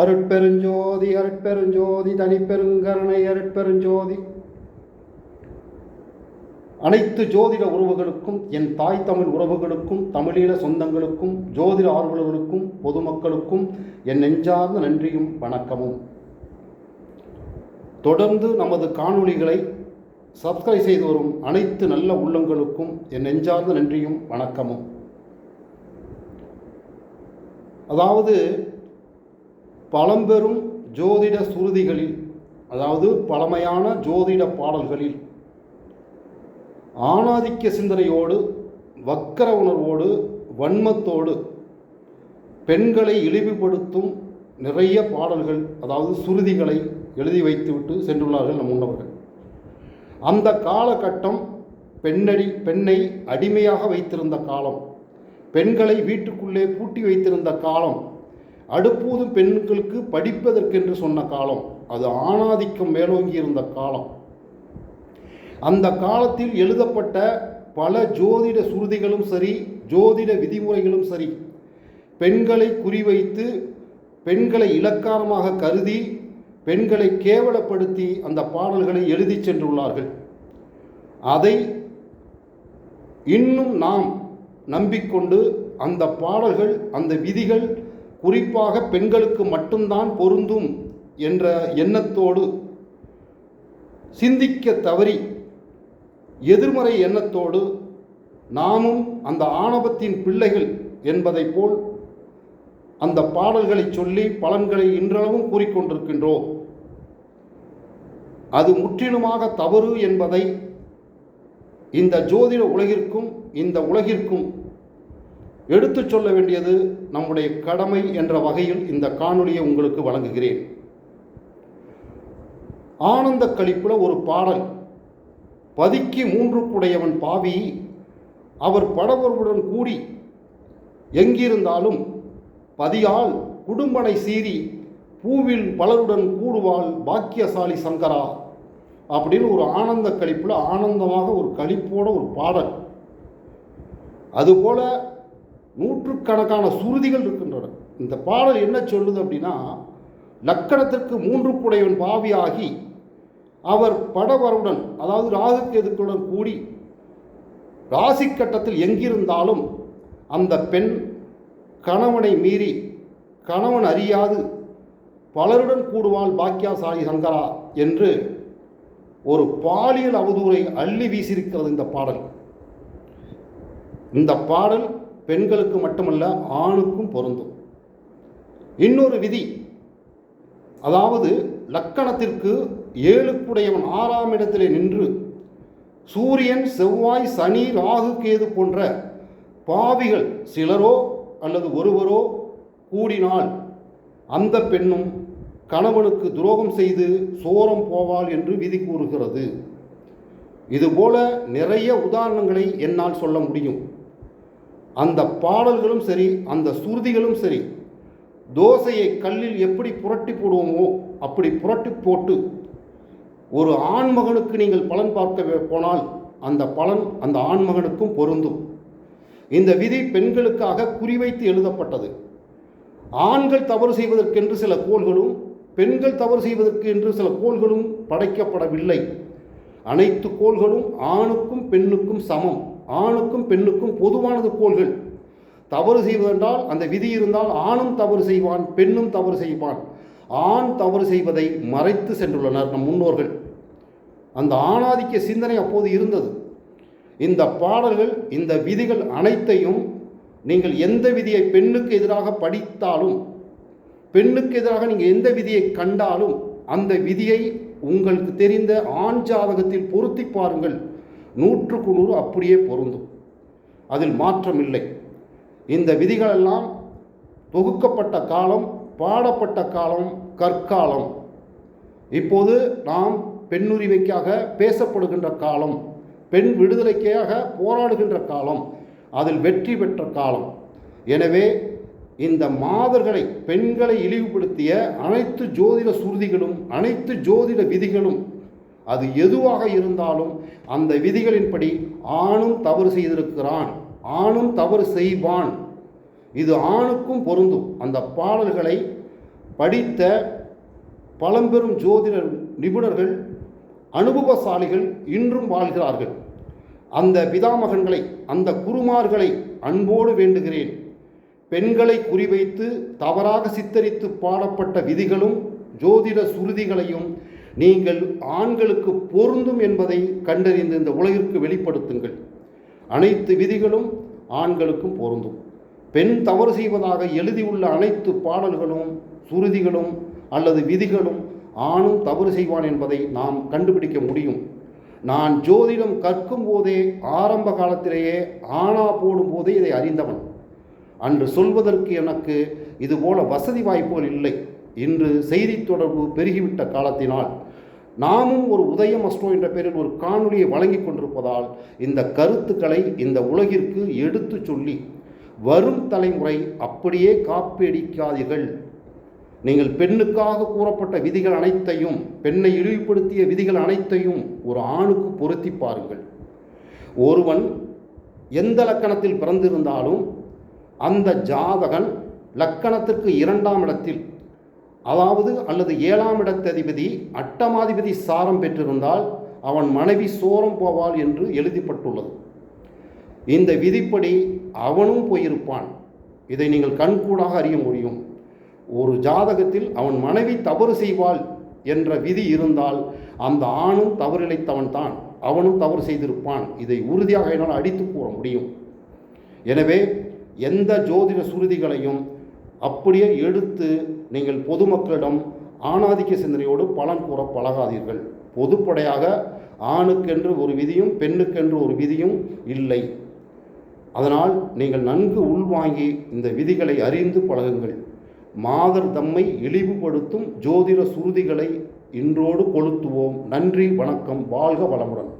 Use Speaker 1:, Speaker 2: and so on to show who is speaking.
Speaker 1: அருட்பெருஞ்சோதி அருட்பெருஞ்சோதி தனிப்பெருங்கருணை அருட்பெருஞ்சோதி. அனைத்து ஜோதிட உறவுகளுக்கும் என் தாய் தமிழ் உறவுகளுக்கும் தமிழீழ சொந்தங்களுக்கும் ஜோதிட ஆர்வலர்களுக்கும் பொதுமக்களுக்கும் என் நெஞ்சார்ந்த நன்றியும் வணக்கமும். தொடர்ந்து நமது காணொளிகளை சப்ஸ்கிரைப் செய்து வரும் அனைத்து நல்ல உள்ளங்களுக்கும் என் நெஞ்சார்ந்த நன்றியும் வணக்கமும். அதாவது பழம்பெரும் ஜோதிட சுருதிகளில் அதாவது பழமையான ஜோதிட பாடல்களில் ஆணாதிக்க சிந்தனையோடு வக்கர உணர்வோடு வன்மத்தோடு பெண்களை இழிவுபடுத்தும் நிறைய பாடல்கள் அதாவது சுருதிகளை எழுதி வைத்துவிட்டு சென்றுள்ளார்கள் நம் முன்னவர்கள் அந்த காலகட்டம் பெண்ணடி பெண்ணை அடிமையாக வைத்திருந்த காலம் பெண்களை வீட்டுக்குள்ளே பூட்டி வைத்திருந்த காலம் அடுப்பூதும் பெண்களுக்கு படிப்பதற்கென்று சொன்ன காலம் அது ஆணாதிக்கம் மேலோங்கி இருந்த காலம். அந்த காலத்தில் எழுதப்பட்ட பல ஜோதிட சுருதிகளும் சரி ஜோதிட விதிமுறைகளும் சரி பெண்களை குறிவைத்து பெண்களை இலக்காரமாக கருதி பெண்களை கேவலப்படுத்தி அந்த பாடல்களை எழுதி சென்றுள்ளார்கள். அதை இன்னும் நாம் நம்பிக்கொண்டு அந்த பாடல்கள் அந்த விதிகள் குறிப்பாக பெண்களுக்கு மட்டும்தான் பொருந்தும் என்ற எண்ணத்தோடு சிந்திக்க தவறி எதிர்மறை எண்ணத்தோடு நாமும் அந்த ஆணவத்தின் பிள்ளைகள் என்பதைப் போல் அந்த பாடல்களை சொல்லி பலன்களை இன்றளவும் கூறிக்கொண்டிருக்கின்றோம். அது முற்றிலுமாக தவறு என்பதை இந்த ஜோதிட உலகிற்கும் இந்த உலகிற்கும் எடுத்துச் சொல்ல வேண்டியது நம்முடைய கடமை என்ற வகையில் இந்த காணொளியை உங்களுக்கு வழங்குகிறேன். ஆனந்த கழிப்பில் ஒரு பாடல் பதிக்கு மூன்று குடையவன் பாவி அவர் படவருடன் கூடி எங்கிருந்தாலும் பதியால் குடும்பனை சீறி பூவில் பலருடன் கூடுவாள் பாக்கியசாலி சங்கரா அப்படின்னு ஒரு ஆனந்த கழிப்பில் ஆனந்தமாக ஒரு கழிப்போட ஒரு பாடல். அதுபோல நூற்றுக்கணக்கான சுருதிகள் இருக்கின்றன. இந்த பாடல் என்ன சொல்லுது அப்படின்னா லக்கணத்திற்கு மூன்று குடையவன் பாவியாகி அவர் படவருடன் அதாவது ராகுகேதுக்களுடன் கூடி ராசி கட்டத்தில் எங்கிருந்தாலும் அந்த பெண் கணவனை மீறி கணவன் அறியாது பலருடன் கூடுவாள் பாக்கியாசாலி சங்கரா என்று ஒரு பாலியல் அவதூறை அள்ளி வீசியிருக்கிறது இந்த பாடல். இந்த பாடல் பெண்களுக்கு மட்டுமல்ல ஆணுக்கும் பொருந்தும். இன்னொரு விதி அதாவது லக்கணத்திற்கு ஏழுக்குடையவன் ஆறாம் இடத்திலே நின்று சூரியன் செவ்வாய் சனி ராகு கேது போன்ற பாவிகள் சிலரோ அல்லது ஒருவரோ கூடினால் அந்த பெண்ணும் கணவனுக்கு துரோகம் செய்து சோரம் போவாள் என்று விதி கூறுகிறது. இதுபோல நிறைய உதாரணங்களை என்னால் சொல்ல முடியும். அந்த பாடல்களும் சரி அந்த சுருதிகளும் சரி தோசையை கல்லில் எப்படி புரட்டி போடுவோமோ அப்படி புரட்டி போட்டு ஒரு ஆண்மகனுக்கு நீங்கள் பலன் பார்க்க போனால் அந்த பலன் அந்த ஆண்மகனுக்கும் பொருந்தும். இந்த விதி பெண்களுக்காக குறிவைத்து எழுதப்பட்டது. ஆண்கள் தவறு செய்வதற்கென்று சில கோள்களும் பெண்கள் தவறு செய்வதற்கு என்று சில கோள்களும் படைக்கப்படவில்லை. அனைத்து கோள்களும் ஆணுக்கும் பெண்ணுக்கும் சமம். ஆணுக்கும் பெண்ணுக்கும் பொதுவானது கோள்கள் தவறு செய்வதென்றால் அந்த விதி இருந்தால் ஆணும் தவறு செய்வான் பெண்ணும் தவறு செய்வான். ஆண் தவறு செய்வதை மறைத்து சென்றுள்ளனர் நம் முன்னோர்கள். அந்த ஆணாதிக்க சிந்தனை அப்போது இருந்தது. இந்த பாடல்கள் இந்த விதிகள் அனைத்தையும் நீங்கள் எந்த விதியை பெண்ணுக்கு எதிராக படித்தாலும் பெண்ணுக்கு எதிராக நீங்கள் எந்த விதியை கண்டாலும் அந்த விதியை உங்களுக்கு தெரிந்த ஆண் ஜாதகத்தில் பொருத்தி பாருங்கள். நூற்றுக்கு நூறு அப்படியே பொருந்தும். அதில் மாற்றம் இல்லை இந்த விதிகளெல்லாம் தொகுக்கப்பட்ட காலம் பாடப்பட்ட காலம் கற்காலம். இப்போது நாம் பெண்ணுரிமைக்காக பேசப்படுகின்ற காலம் பெண் விடுதலைக்காக போராடுகின்ற காலம் அதில் வெற்றி பெற்ற காலம். எனவே இந்த மாதர்களை பெண்களை இழிவுபடுத்திய அனைத்து ஜோதிட சுருதிகளும் அனைத்து ஜோதிட விதிகளும் அது எதுவாக இருந்தாலும் அந்த விதிகளின்படி ஆணும் தவறு செய்திருக்கிறான் ஆணும் தவறு செய்வான். இது ஆணுக்கும் பொருந்தும். அந்த பாடல்களை படித்த பழம்பெரும் ஜோதிட நிபுணர்கள் அனுபவசாலிகள் இன்றும் வாழ்கிறார்கள். அந்த பிதாமகன்களை அந்த குருமார்களை அன்போடு வேண்டுகிறேன். பெண்களை குறிவைத்து தவறாக சித்தரித்து பாடப்பட்ட விதிகளும் ஜோதிட சுருதிகளையும் நீங்கள் ஆண்களுக்கு பொருந்தும் என்பதை கண்டறிந்து இந்த உலகிற்கு வெளிப்படுத்துங்கள். அனைத்து விதிகளும் ஆண்களுக்கும் பொருந்தும். பெண் தவறு செய்வதாக எழுதியுள்ள அனைத்து பாடல்களும் சுருதிகளும் அல்லது விதிகளும் ஆணும் தவறு செய்வான் என்பதை நாம் கண்டுபிடிக்க முடியும். நான் ஜோதிடம் கற்கும் போதே ஆரம்ப காலத்திலேயே ஆணா போடும் போதே இதை அறிந்தவன். அன்று சொல்வதற்கு எனக்கு இதுபோல வசதி வாய்ப்புகள் இல்லை. இன்று செய்தி தொடர்பு பெருகிவிட்ட காலத்தினால் நாமும் ஒரு உதயம் அஸ்ட்ரோ என்ற பெயரில் ஒரு காணொலியை வழங்கி கொண்டிருப்பதால் இந்த கருத்துக்களை இந்த உலகிற்கு எடுத்து சொல்லி வரும் தலைமுறை அப்படியே காப்பியடிக்காதீர்கள் நீங்கள் பெண்ணுக்காக கூறப்பட்ட விதிகள் அனைத்தையும் பெண்ணை இழிவுபடுத்திய விதிகள் அனைத்தையும் ஒரு ஆணுக்கு பொருத்தி பாருங்கள். ஒருவன் எந்த லக்கணத்தில் பிறந்திருந்தாலும் அந்த ஜாதகன் லக்கணத்திற்கு இரண்டாம் இடத்தில் அதாவது அல்லது ஏழாம் இடத்ததிபதி அட்டமாதிபதி சாரம் பெற்றிருந்தால் அவன் மனைவி சோரம் போவாள் என்று எழுதிப்பட்டுள்ளது. இந்த விதிப்படி அவனும் போயிருப்பான். இதை நீங்கள் கண்கூடாக அறிய முடியும். ஒரு ஜாதகத்தில் அவன் மனைவி தவறு செய்வாள் என்ற விதி இருந்தால் அந்த ஆணும் தவறிழைத்தவன் தான் அவனும் தவறு செய்திருப்பான். இதை உறுதியாக என்னால் அடித்து கூற முடியும். எனவே எந்த ஜோதிட சுருதிகளையும் அப்படியே எடுத்து நீங்கள் பொதுமக்களிடம் ஆணாதிக்க சிந்தனையோடு பலன் கூற பழகாதீர்கள். பொதுப்படையாக ஆணுக்கென்று ஒரு விதியும் பெண்ணுக்கென்று ஒரு விதியும் இல்லை. அதனால் நீங்கள் நன்கு உள்வாங்கி இந்த விதிகளை அறிந்து பழகுங்கள். மாதர் தம்மை இழிவுபடுத்தும் ஜோதிட சுருதிகளை இன்றோடு கொளுத்துவோம். நன்றி வணக்கம் வாழ்க வளமுடன்.